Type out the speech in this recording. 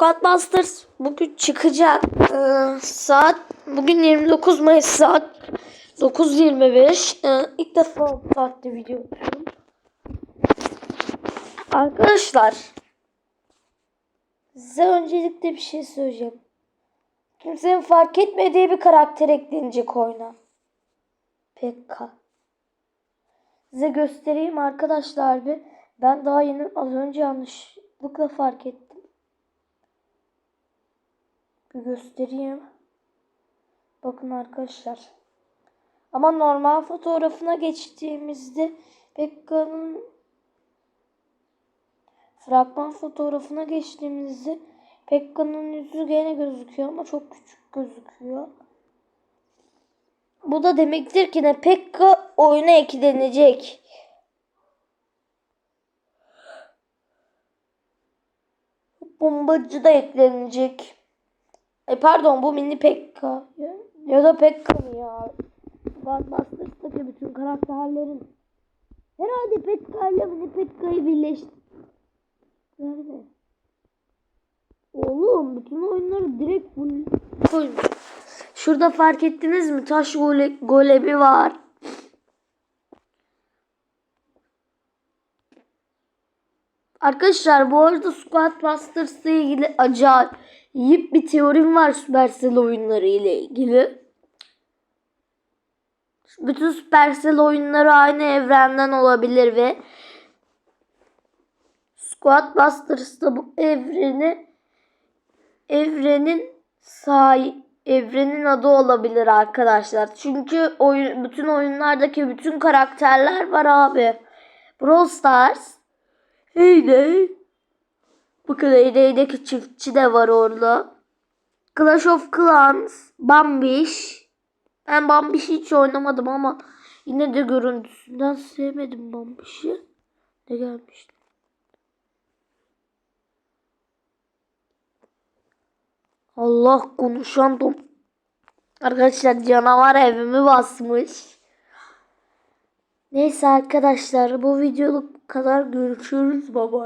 Squad Masters bugün çıkacak. Ee, saat bugün 29 Mayıs saat 9.25. Ee, ilk defa saatte video yapıyorum. Arkadaşlar size öncelikle bir şey söyleyeceğim. Kimsenin fark etmediği bir karakter eklenecek oyuna. Pekka. Size göstereyim arkadaşlar bir. Ben daha yeni az önce yanlışlıkla fark ettim. Bir göstereyim. Bakın arkadaşlar. Ama normal fotoğrafına geçtiğimizde Pekka'nın fragman fotoğrafına geçtiğimizde Pekka'nın yüzü gene gözüküyor ama çok küçük gözüküyor. Bu da demektir ki ne Pekka oyuna eklenecek. Bombacı da eklenecek. E pardon bu mini Pekka. Ya, da Pekka mı ya? Ghostbusters'taki bütün karakterlerin. Herhalde Pekka ile mini Pekka'yı birleştir. Nerede? Oğlum bütün oyunları direkt full koymuş. Şurada fark ettiniz mi? Taş gole golemi var. Arkadaşlar bu arada Squad Masters ile ilgili acayip bir teorim var Supercell oyunları ile ilgili. Bütün Supercell oyunları aynı evrenden olabilir ve Squad Masters'ta bu evreni evrenin sahi evrenin adı olabilir arkadaşlar. Çünkü oyun, bütün oyunlardaki bütün karakterler var abi. Brawl Stars, Heyday, bakın Heyday'deki çiftçi de var orada. Clash of Clans, Bambiş. Ben Bambiş'i hiç oynamadım ama yine de görüntüsünden sevmedim Bambiş'i. Ne gelmişti? Allah konuşan Tom. Arkadaşlar canavar evimi basmış. Neyse arkadaşlar bu videoluk kadar görüşürüz baba.